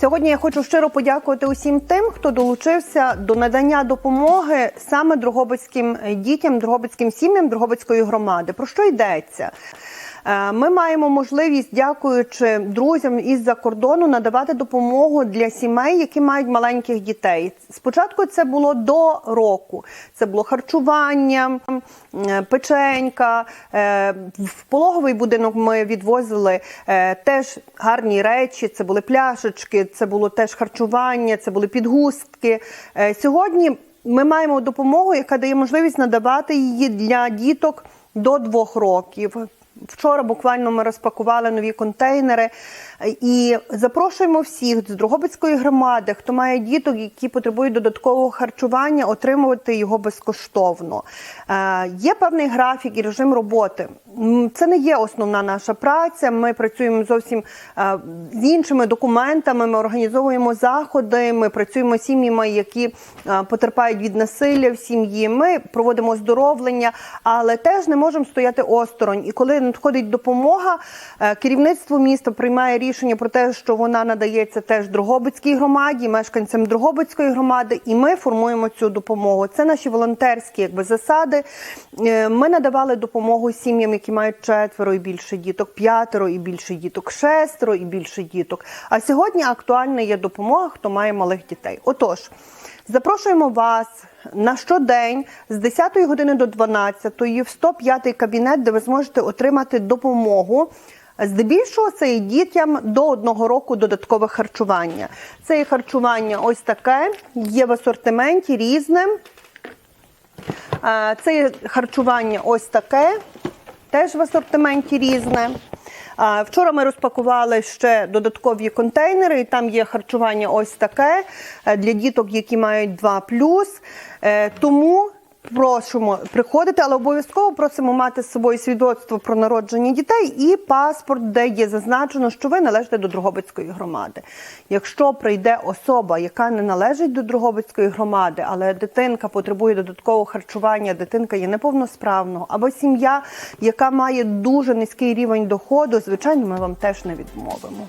Сьогодні я хочу щиро подякувати усім тим, хто долучився до надання допомоги саме Дрогобицьким дітям, Дрогобицьким сім'ям Дрогобицької громади. Про що йдеться? Е, Ми маємо можливість, дякуючи друзям із-за кордону, надавати допомогу для сімей, які мають маленьких дітей. Спочатку це було до року. Це було харчування, е, печенька. Е, В пологовий будинок ми відвозили теж гарні речі. Це були пляшечки, це було теж харчування, це були підгустки. Сьогодні ми маємо допомогу, яка дає можливість надавати її для діток до двох років. Вчора буквально ми розпакували нові контейнери і запрошуємо всіх з Дрогобицької громади, хто має діток, які потребують додаткового харчування, отримувати його безкоштовно. Е, Є певний графік і режим роботи. Це не є основна наша праця. Ми працюємо зовсім е, з іншими документами. Ми організовуємо заходи. Ми працюємо з сім'ями, які е, потерпають від насилля в сім'ї. Ми проводимо оздоровлення, але теж не можемо стояти осторонь. І коли надходить допомога, керівництво міста приймає рішення про те, що вона надається теж Дрогобицькій громаді, мешканцям Дрогобицької громади, і ми формуємо цю допомогу. Це наші волонтерські якби засади. Е, Ми надавали допомогу сім'ям, які мають четверо і більше діток, п'ятеро і більше діток, шестеро і більше діток. А сьогодні актуальна є допомога, хто має малих дітей. Отож. Запрошуємо вас на щодень з 10 години до 12 в 105 кабінет, де ви зможете отримати допомогу. Здебільшого це і дітям до одного року додаткове харчування. Це і харчування ось таке, є в асортименті різним. Е, Це є харчування ось таке, теж в асортименті різне. Вчора ми розпакували ще додаткові контейнери, і там є харчування ось таке е, для діток, які мають 2 Е, Тому просимо приходити, але обов'язково просимо мати з собою свідоцтво про народження дітей і паспорт, де є зазначено, що ви належите до Дрогобицької громади. Якщо прийде особа, яка не належить до Дрогобицької громади, але дитинка потребує додаткового харчування, дитинка є неповносправного, або сім'я, яка має дуже низький рівень доходу, звичайно, ми вам теж не відмовимо.